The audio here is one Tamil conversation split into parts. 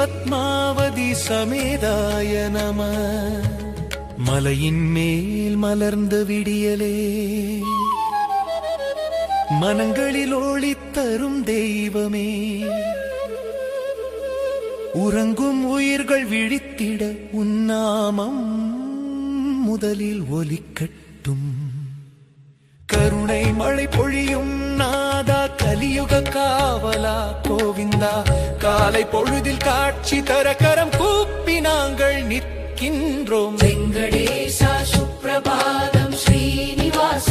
பத்மாவதி சமேதாய நம. மலையின் மேல் மலர்ந்த விடியலே. மனங்களில் ஒளித் தரும் தெய்வமே. உறங்கும் உயிர்கள் விழித்திட உன்னாமம் முதலில் ஒலிக்கட்டும். கருணை மழை பொழியும் நாதா கலியுக காவலா கோவிந்தா. காலை பொழுதில் காட்சி தர கரம் கூப்பி நாங்கள் நிற்கின்றோம். வெங்கடேசா சுப்பிரபாதம் ஸ்ரீனிவாச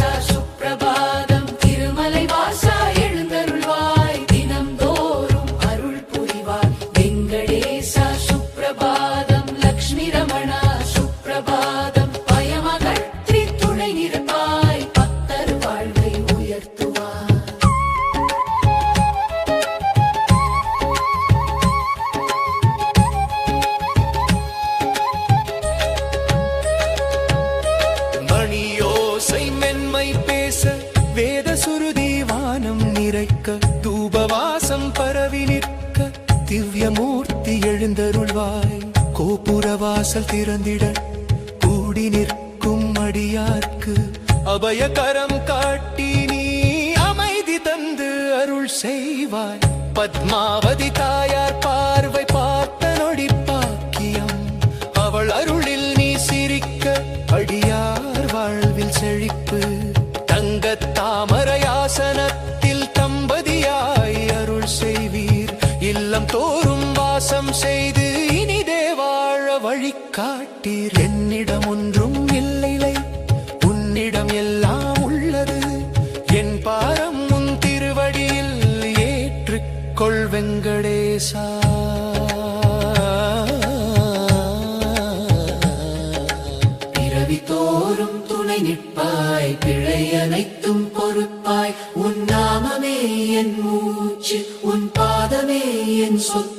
அபய கரம் காட்டி நீ அமைதி தந்து அருள் செய்வாய். பத்மாவதி தாயார் பார்வை பார்த்த நொடி பாக்கியம் அவள் அருளில் நீ சிரிக்க அடியார் வாழ்வில் செழிப்பு. தங்கத் தாமரையாசனத்தில் தம்பதியாய் அருள் செய்வீர். இல்லம் தோறும் வாசம் செய்து இனி தேவாழ வழி காட்டீர் என்னிடம் ஒன்றும் இல்லை உன்னிடம் எல்லாம் உள்ளது. என் பாரம் உன் திருவடியில் ஏற்றுக்கொள் வெங்கடேசா. பிறவி தோறும் துணை நிற்பாய் பிழை அனைத்தும் பொறுப்பாய். உன் நாமமே என் மூச்சு உன் பாதமே என் சொத்து.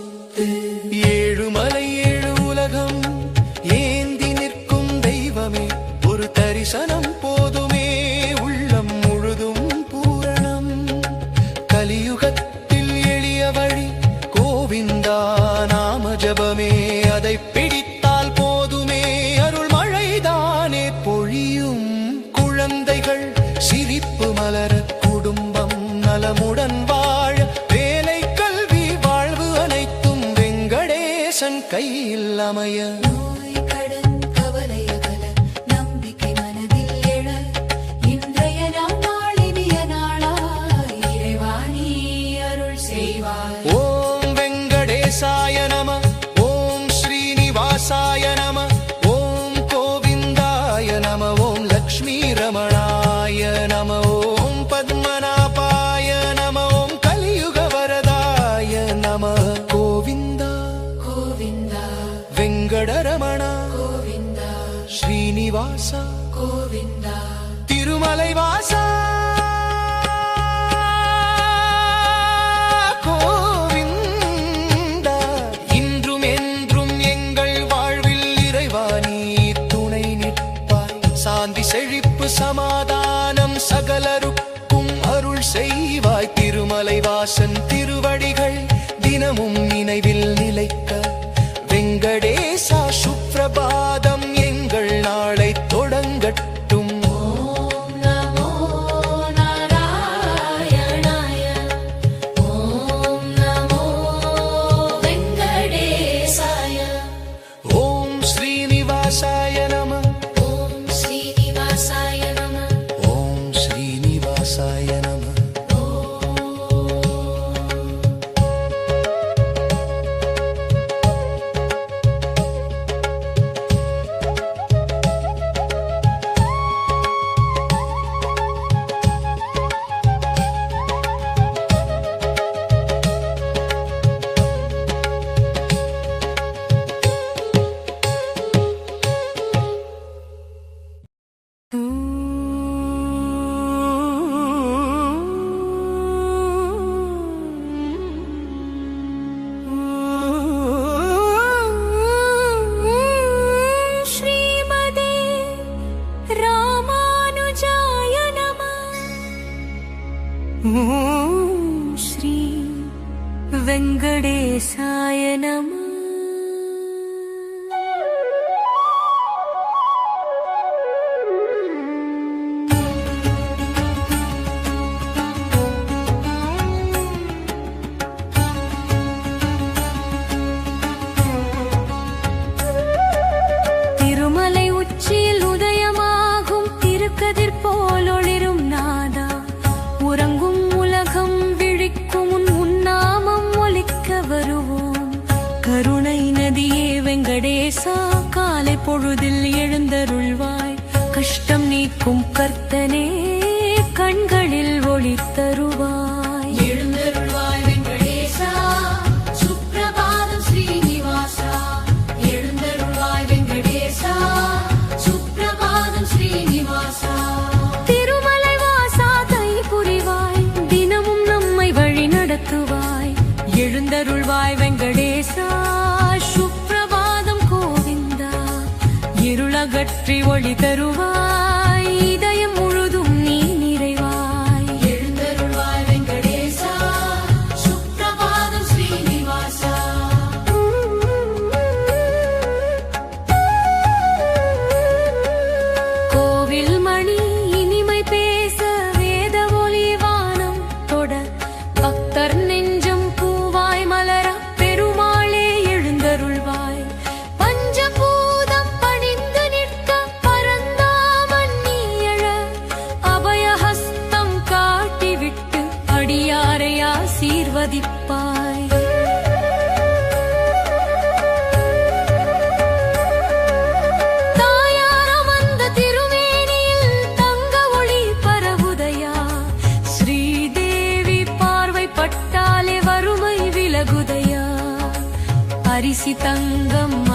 கையில் அமைய. செய்வாய் திருமலை வாசன் திருவடிகள் தினமும் நினைவில் நிலைக்க. வெங்கடேசா சுப்ரபாதம் எங்கள் நாளை தொடங்கட்டும். ஓம் ஸ்ரீனிவாசாய நம. ஓம் ஸ்ரீனிவாசாய நம. ஓம் ஸ்ரீனிவாசாய நம. பொழுதில் எழுந்தருள்வாய். கஷ்டம் நீக்கும் கர்த்தனே கண்களில் ஒளி தருவாய் வெற்றி ஒளி தருவார். परिशितङ्गम्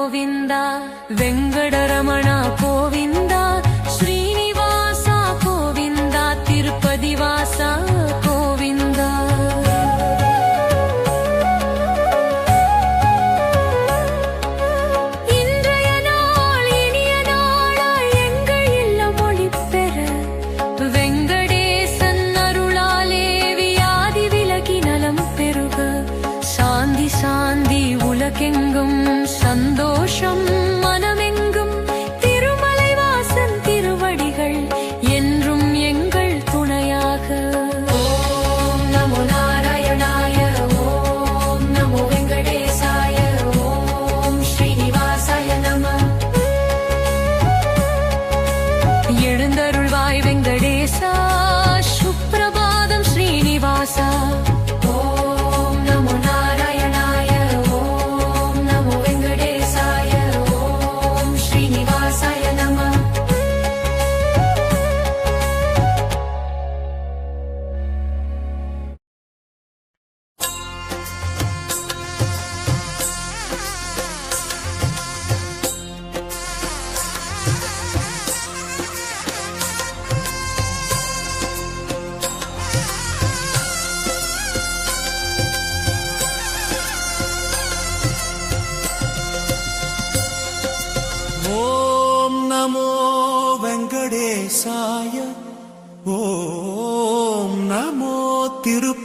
గోవింద వెంగడ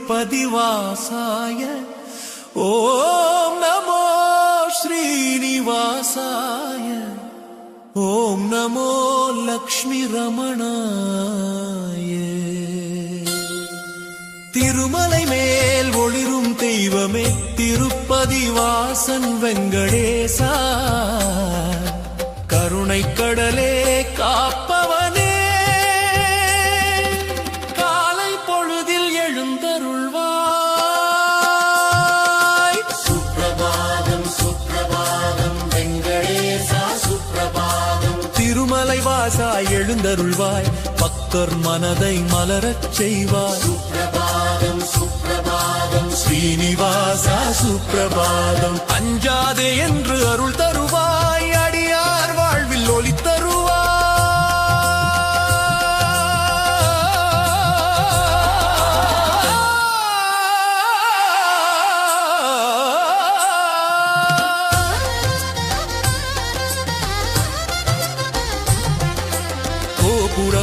பதிவாசாய. ஓம் நமோ ஸ்ரீனிவாசாய. ஓம் நமோ லக்ஷ்மி ரமணாய. திருமலை மேல் ஒளிரும் தெய்வமே திருப்பதி வாசன் வெங்கடேசா. கருணை கடலே திருமலை வாசா எழுந்தருள்வாய். பக்தர் மனதை மலரச் செய்வாய். சுப்பிரபாதம் சுப்பிரபாதம். ஸ்ரீனிவாசா சுப்பிரபாதம். அஞ்சாதே என்று அருள் தருவாய்.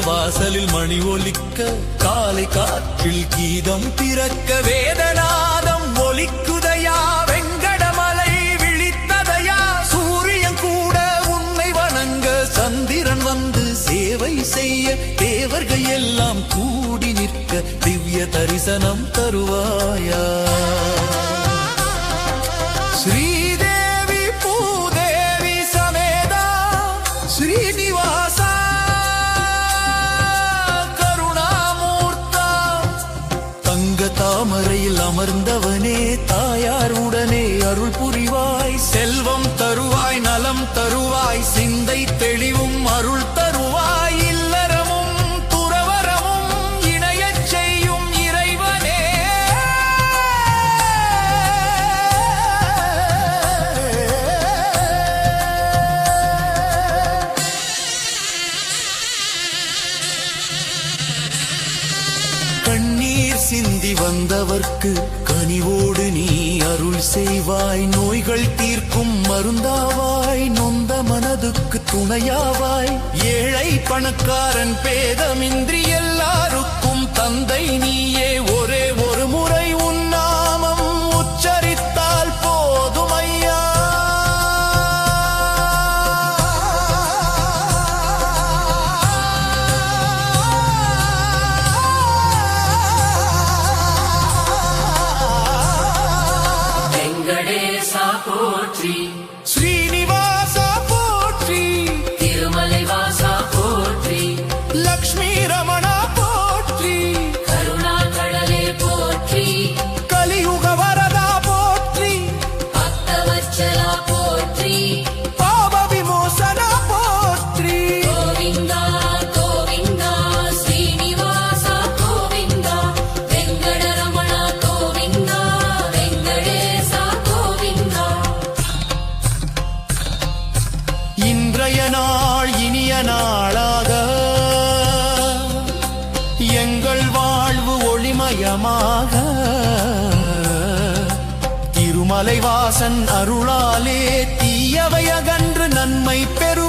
வாசலில் மணி ஒலிக்க காலை காற்றில் கீதம் திறக்க வேதநாதம் ஒலிக்குதையா வெங்கடமலை விழித்ததையா சூரியன் கூட உன்னை வணங்க சந்திரன் வந்து சேவை செய்ய தேவர்கள் எல்லாம் கூடி நிற்க திவ்ய தரிசனம் தருவாயா? தாமரையில் அமர்ந்தவனே தாயார் உடனே அருள் புரிவாய். செல்வம் தருவாய் நலம் தருவாய். சிந்தை தெளிவும் அருள் தரு துணையாவாய் ஏழை பணக்காரன் பேதமின்றி எல்லாருக்கும் தந்தை நீ. எங்கள் வாழ்வு ஒளிமயமாக. திருமலை வாசன் அருளாலே தீயவை அகன்று நன்மை பெரு